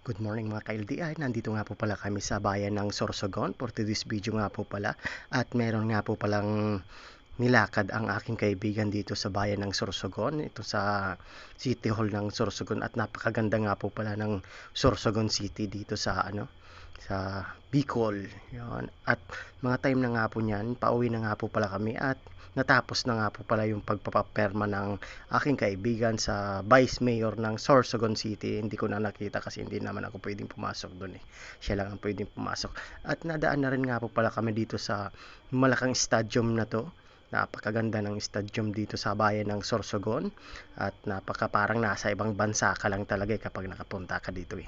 Good morning mga ka-LDI. Nandito nga po pala kami sa bayan ng Sorsogon for today's video nga po pala. At meron nga po palang nilakad ang aking kaibigan dito sa bayan ng Sorsogon. Ito sa City Hall ng Sorsogon at napakaganda nga po pala ng Sorsogon City dito sa ano sa Bicol. Yun. At mga time na nga po niyan, pauwi na nga po pala kami at natapos na nga po pala yung pagpapaperma ng aking kaibigan sa Vice Mayor ng Sorsogon City. Hindi ko na nakita kasi hindi naman ako pwedeng pumasok doon eh. Siya lang ang pwedeng pumasok. At nadaan na rin nga po pala kami dito sa malakang stadium na to. Napakaganda ng stadium dito sa bayan ng Sorsogon at napaka parang nasa ibang bansa ka lang talaga eh kapag nakapunta ka dito eh.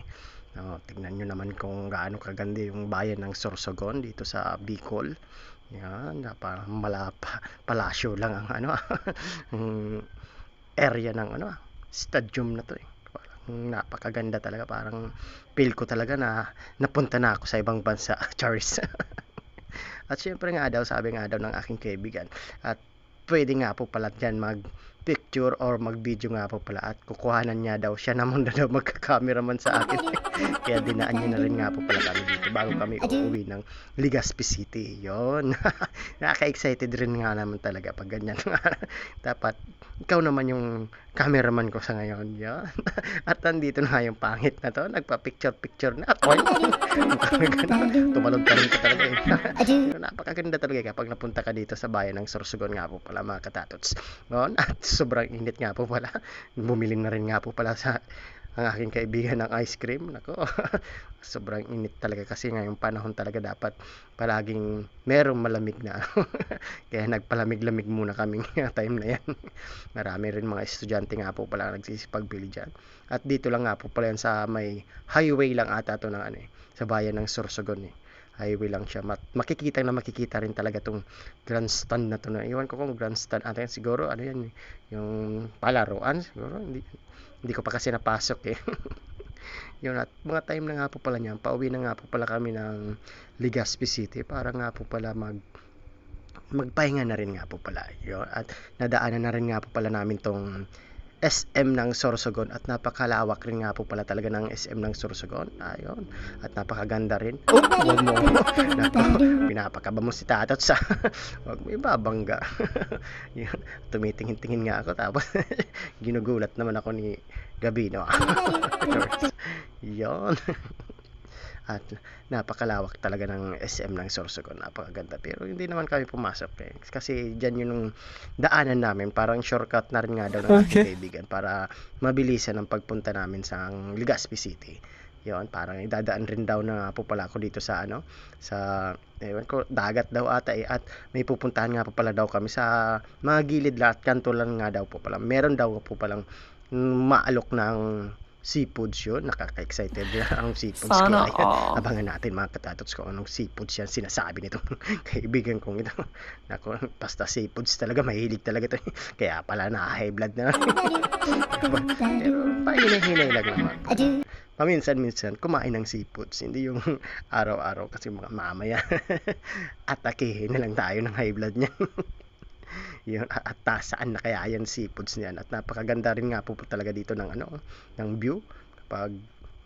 No, tignan nyo naman kung gaano kaganda yung bayan ng Sorsogon dito sa Bicol. Yan, na parang malapa, palasyo lang ang ano, area ng ano, stadium na to eh. Parang napakaganda talaga, parang feel ko talaga na napunta na ako sa ibang bansa, Charis. At syempre nga daw, sabi nga daw ng aking kaibigan, at pwede nga po pala dyan mag picture or mag video nga po pala. At kukuhanan niya daw siya naman na daw magka-cameraman sa akin. Kaya dinaan niya na rin nga po pala kami dito bago kami uuwi ng Legazpi City. Yon nakaka-excited rin nga naman talaga pag ganyan. Dapat ikaw naman yung cameraman ko sa ngayon. Yon at nandito na yung pangit na to. Nagpa-picture picture na ako. Tumalon talon ka talaga eh. Napakaganda talaga kapag napunta ka dito sa bayan ng Sorsogon nga po pala mga katatots Noon, at sobrang init nga po pala. Bumili na rin nga po pala sa ang aking kaibigan ng ice cream. Nako sobrang init talaga kasi ngayong panahon talaga dapat palaging merong malamig na. Kaya nagpalamig-lamig muna kami time na yan. Marami rin mga estudyante nga po pala nagsisipagbili dyan. At dito lang nga po pala yan sa may highway lang ata to ng ano eh, sa bayan ng Sorsogon eh highway lang siya. Mat makikita na makikita rin talaga tong grandstand na to na. Iwan ko kung grandstand. Ano yan siguro, ano yan, yung palaruan siguro. Hindi, hindi ko pa kasi napasok eh. yun at mga time na nga po pala niyan, pauwi na nga po pala kami ng Legazpi City para nga po pala mag magpahinga na rin nga po pala. Yun. At nadaanan na rin nga po pala namin tong SM ng Sorsogon at napakalawak rin nga po pala talaga ng SM ng Sorsogon. Ayun. At napakaganda rin. Oh, wag mo. Nako, pinapakaba mo si Tatot sa wag mo ibabangga. Yun. Tumitingin-tingin nga ako tapos ginugulat naman ako ni Gabino. Yun. At napakalawak talaga ng SM ng Sorsogon. Napakaganda. Pero hindi naman kami pumasok eh. Kasi dyan yung daanan namin. Parang shortcut na rin nga daw ng okay. kaibigan para mabilisan ang pagpunta namin sa Legazpi City. Yon, parang idadaan rin daw na po pala ako dito sa ano, sa ewan ko, dagat daw ata eh. At may pupuntahan nga po pala daw kami sa mga gilid lahat kanto lang nga daw po pala. Meron daw po palang maalok ng seafoods yun. Nakaka-excited ang seafoods. Sana Kaya all. abangan natin mga katatots kung anong seafoods yan sinasabi nitong kaibigan kong ito. Nako, basta seafoods talaga, mahilig talaga ito. Kaya pala na-high blood na. Pero pahinay-hinay lang naman. Paminsan-minsan, kumain ng seafoods. Hindi yung araw-araw kasi mga mamaya. Atakihin na lang tayo ng high blood niya. yun at ta, saan na kaya yan seafoods niyan. At napakaganda rin nga po talaga dito ng ano ng view. Kapag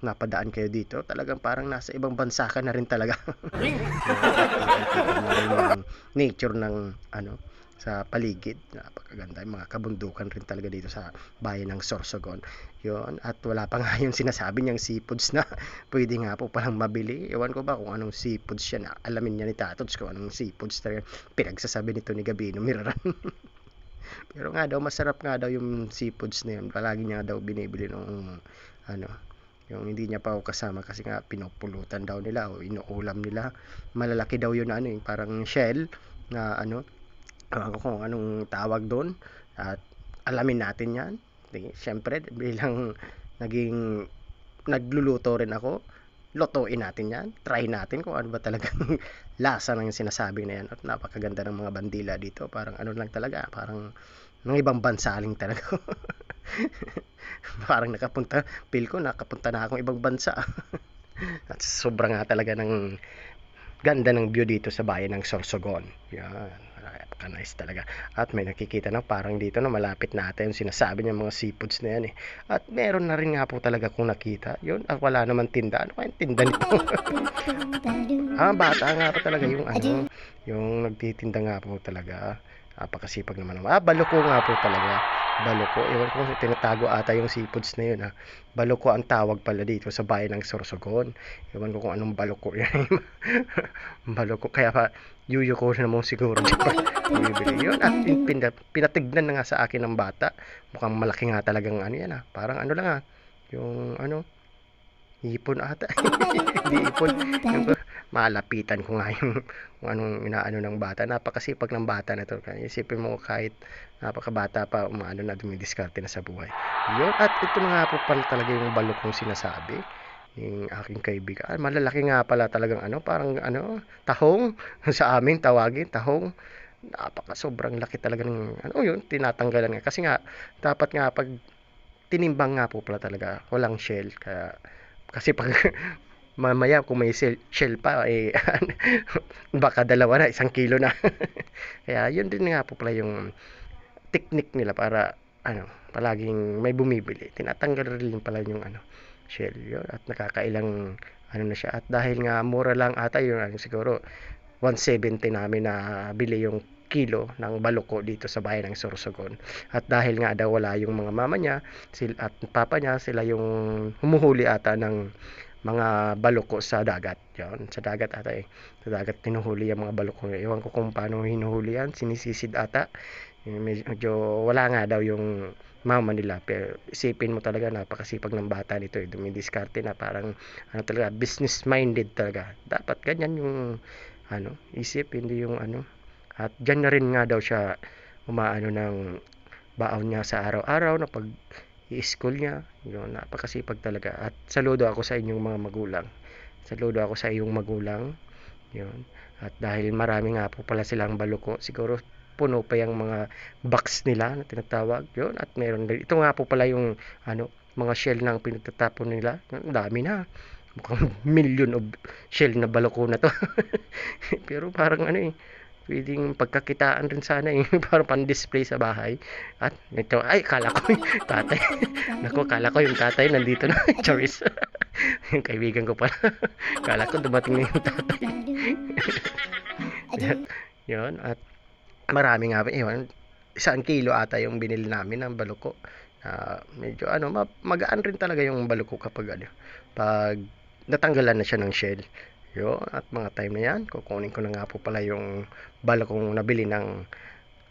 napadaan kayo dito talagang parang nasa ibang bansa ka na rin talaga. Yung nature ng ano sa paligid. Napakaganda. Yung mga kabundukan rin talaga dito sa bayan ng Sorsogon. Yun. At wala pa nga yung sinasabi niyang seafoods na pwede nga po palang mabili. Ewan ko ba kung anong seafoods siya na alamin niya ni Tatots kung anong seafoods talaga pinagsasabi nito ni Gabino Miraran. Pero nga daw masarap nga daw yung seafoods na yun. Palagi niya daw binibili nung ano yung hindi niya pa ako kasama kasi nga pinupulutan daw nila o inuulam nila. Malalaki daw yun ano yung parang shell na ano ewan ko kung anong tawag doon at alamin natin yan. Siyempre bilang naging nagluluto rin ako lutuin natin yan. Try natin kung ano ba talagang lasa ng sinasabi na yan. At napakaganda ng mga bandila dito. Parang ano lang talaga parang ng ibang bansa lang talaga. Parang nakapunta feel ko nakapunta na akong ibang bansa. At sobrang nga talaga ng ganda ng view dito sa bayan ng Sorsogon. Yan napaka-nice talaga. At may nakikita na parang dito na malapit na ata yung sinasabi niya mga seafoods na yan eh. At meron na rin nga po talaga kung nakita. Yun, at wala naman tinda. Ano kayang tinda nito? ah, bata nga po talaga yung ano, yung nagtitinda nga po talaga. Napakasipag naman. Ah, baluko nga po talaga. Baluko. Ewan ko kung tinatago ata yung seafoods na yun. Ha. Baluko ang tawag pala dito sa bayan ng Sorsogon. Ewan ko kung anong baluko yan. baluko. Kaya pa, yuyo ko na mo siguro. Bibili yun. At pin- pinatignan na nga sa akin ng bata. Mukhang malaki nga talagang ano yan ha. Parang ano lang ha. Yung ano, Ipon ata. Hindi ipon. Yung, malapitan ko nga yung kung anong inaano ng bata. Napakasipag ng bata na to. Isipin mo kahit napakabata pa, umaano na dumidiskarte na sa buhay. Yun. At ito na nga po pala talaga yung balok kong sinasabi yung aking kaibigan. Malalaki nga pala talagang ano, parang ano, tahong sa amin tawagin, tahong. Napaka sobrang laki talaga ng ano yun, tinatanggalan nga. Kasi nga, dapat nga pag tinimbang nga po pala talaga, walang shell. Kaya, kasi pag mamaya kung may shell, pa, eh, baka dalawa na, isang kilo na. Kaya yun din nga po pala yung technique nila para ano, palaging may bumibili. Tinatanggal rin pala yung ano, shell yun at nakakailang ano na siya. At dahil nga mura lang ata yung ano, siguro 170 namin na bili yung kilo ng baluko dito sa bayan ng Sorsogon. At dahil nga daw wala yung mga mama niya sila, at papa niya, sila yung humuhuli ata ng mga baluko sa dagat. Yan, sa dagat ata eh. Sa dagat tinuhuli yung mga baluko. Ewan ko kung paano hinuhuli yan. Sinisisid ata. Eh, Medyo wala nga daw yung mama nila. Pero isipin mo talaga napakasipag ng bata nito. Eh. Dumidiskarte na parang ano talaga, business minded talaga. Dapat ganyan yung ano, isip, hindi yung ano. At dyan na rin nga daw siya umaano ng baon niya sa araw-araw na pag i-school niya. Yun, napakasipag talaga. At saludo ako sa inyong mga magulang. Saludo ako sa iyong magulang. Yun. At dahil marami nga po pala silang baluko, siguro puno pa yung mga box nila na tinatawag. Yun. At meron din. Ito nga po pala yung ano, mga shell ng pinagtatapon nila. Ang dami na. Mukhang million of shell na baluko na to. Pero parang ano eh, pwedeng pagkakitaan rin sana eh, para pan-display sa bahay. At ito, ay, kala ko yung tatay. Naku, kala ko yung tatay nandito na. Charis. yung kaibigan ko pala. kala ko dumating na yung tatay. yun, at marami nga, yun, isang kilo ata yung binili namin ng baluko. Uh, medyo ano, ma- magaan rin talaga yung baluko kapag ano, pag natanggalan na siya ng shell. Yun, at mga time na yan, kukunin ko na nga po pala yung bala kong nabili ng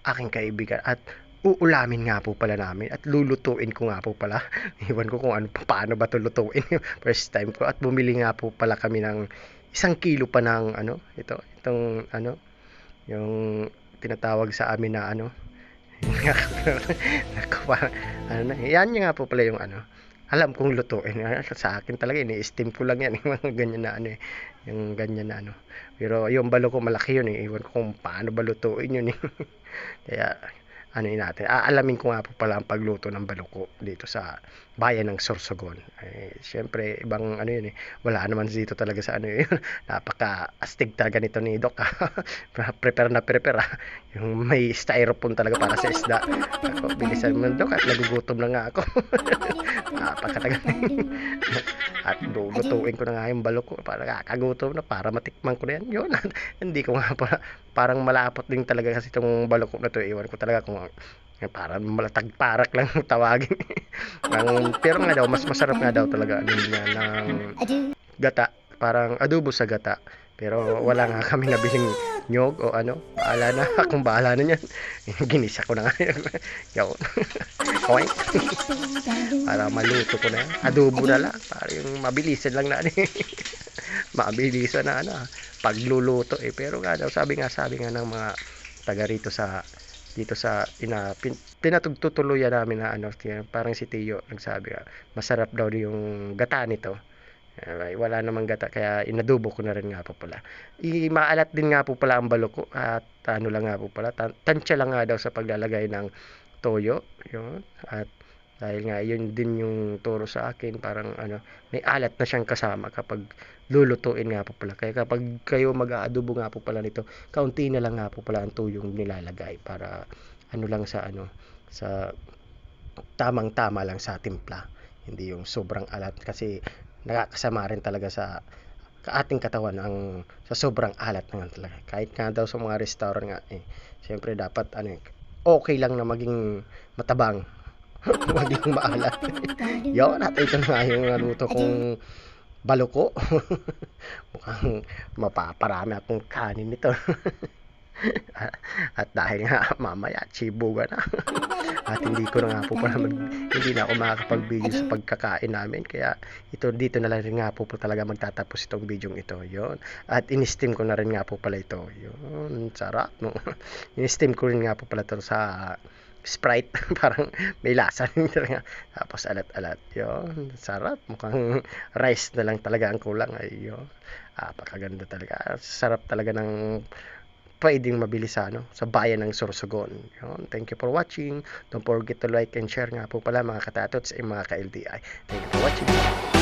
aking kaibigan at uulamin nga po pala namin at lulutuin ko nga po pala. Iwan ko kung ano, paano ba ito lutuin. First time ko at bumili nga po pala kami ng isang kilo pa ng ano, ito, itong ano, yung tinatawag sa amin na ano, ano na, yan nga po pala yung ano, alam kong lutuin. Sa akin talaga, ini-steam ko lang yan. Yung mga ganyan na ano eh. Yung ganyan na ano. Pero yung balo ko malaki yun eh. Iwan ko kung paano ba lutuin yun eh. Kaya, ano yun natin. Aalamin ko nga po pala ang pagluto ng baluko dito sa bayan ng Sorsogon. Eh, Siyempre, ibang ano yun eh. Wala naman dito talaga sa ano yun. Napaka-astig talaga nito ni Doc. prepare na prepare. Yung may styrofoam talaga para sa isda. Ako, bilisan mo Doc at nagugutom na nga ako. Napakatagal lulutuin ko na nga yung baluko para kakagutom na para matikman ko na yan. Yun. Hindi ko nga pa, parang malapot din talaga kasi itong baluko na to. Iwan ko talaga kung eh, parang malatag parak lang tawagin. Ang, pero nga daw, mas masarap nga daw talaga ano niya ng gata. Parang adobo sa gata. Pero wala nga kami nabiling nyog o ano. Bahala na. Kung bahala na yan. Ginisa ko na nga. Yaw. Koink. para maluto ko na. Adobo na lang. Para yung mabilisan lang na. mabilisan na ano. Pagluluto eh. Pero nga daw, sabi nga, sabi nga ng mga taga rito sa dito sa ina pin, pinatutuluyan namin na ano parang si Tiyo nagsabi masarap daw yung gata nito uh, wala namang gata kaya inadubo ko na rin nga po pala I, maalat din nga po pala ang baloko at ano lang nga po pala tan lang nga daw sa paglalagay ng toyo yun at Dahil nga, yun din yung turo sa akin. Parang ano, may alat na siyang kasama kapag lulutuin nga po pala. Kaya kapag kayo mag-aadobo nga po pala nito, kaunti na lang nga po pala ang tuyong nilalagay para ano lang sa ano, sa tamang-tama lang sa timpla. Hindi yung sobrang alat kasi nakakasama rin talaga sa ka- ating katawan ang sa sobrang alat na nga talaga. Kahit nga daw sa mga restaurant nga eh, syempre dapat ano eh, okay lang na maging matabang. maging maalat. Yun, at ito na nga yung naluto kong baluko. Mukhang mapaparami akong kanin nito. At dahil nga mamaya chibuga na. at hindi ko na nga po pala mag, hindi na ako makakapag-video sa pagkakain namin. Kaya ito dito na lang rin nga po, po talaga magtatapos itong video ito. Yon. At in-steam ko na rin nga po pala ito. Yun, sarap no. in-steam ko rin nga po pala ito sa Sprite. Parang may lasa rin talaga. Tapos alat-alat. Yun, sarap. Mukhang rice na lang talaga ang kulang. Ayun. Apakaganda talaga. Sarap talaga ng pwedeng mabili sa ano sa bayan ng Sorsogon. Yun. Thank you for watching. Don't forget to like and share nga po pala mga katatots ay mga ka-LDI. Thank you for watching.